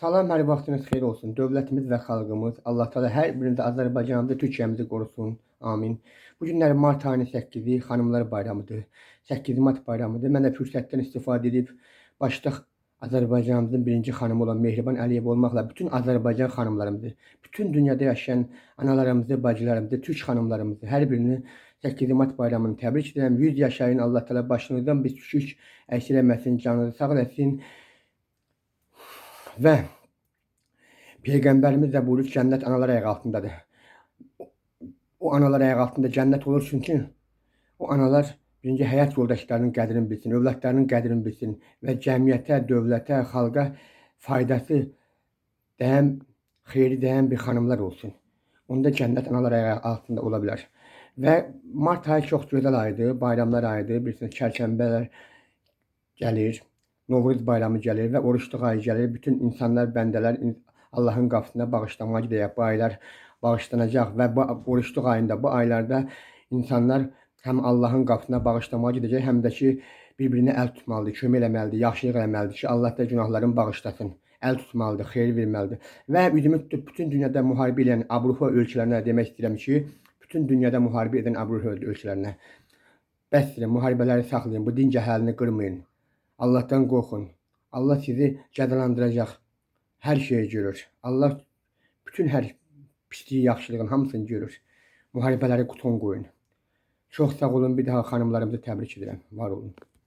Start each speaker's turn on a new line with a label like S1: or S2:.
S1: Salam, hər vaxtınız xeyir olsun. Dövlətimiz və xalqımız, Allah Teala hər birində Azərbaycanımızı, Türkiyəmizi qorusun. Amin. Bu günlər mart ayının 8-i Xanımlar Bayramıdır. 8 mart bayramıdır. Mən də fürsətdən istifadə edib başda Azərbaycanımızın birinci xanımı olan Mehriban Əliyev olmaqla bütün Azərbaycan xanımlarımızı, bütün dünyada yaşayan analarımızı, bacılarımızı, türk xanımlarımızı hər birini 8 mart bayramını təbrik edirəm. 100 yaşayın. Allah Teala başınızdan bir düşük əksik eləməsin, canınızı sağ eləsin. Və Peyğəmbərimiz də buyurur ki, cənnət analar ayağı altındadır. O analar ayağı altında cənnət olur çünki o analar birinci həyat yoldaşlarının qədrini bilsin, övladlarının qədrini bilsin və cəmiyyətə, dövlətə, xalqa faydası dəyən, xeyri dəyən bir xanımlar olsun. Onda cənnət analar ayağı altında ola bilər. Və mart ayı çox gözəl aydır, bayramlar ayıdır. Bilirsiniz, çərşənbələr gəlir, Novruz bayramı gəlir və oruçluq ayı gəlir. Bütün insanlar, bəndələr Allahın qapısına bağışlanmağa gedəcək. Bu aylar bağışlanacaq və bu oruçluq ayında, bu aylarda insanlar həm Allahın qapısına bağışlanmağa gedəcək, həm də ki bir-birinə əl tutmalıdır, kömək eləməlidir, yaxşılıq eləməlidir ki, Allah da günahlarını bağışlasın. Əl tutmalıdır, xeyir verməlidir. Və üzümü tutub bütün dünyada müharibə edən Avropa ölkələrinə demək istəyirəm ki, bütün dünyada müharibə edən Avropa ölkələrinə bəs edin, müharibələri saxlayın, bu din cəhəlini qırmayın. Allahdan qorxun. Allah sizi cəzalandıracaq. Hər şeyi görür. Allah bütün hər pisliyi, yaxşılığın hamısını görür. Müharibələri quton qoyun. Çox sağ olun. Bir daha xanımlarımızı təbrik edirəm. Var olun.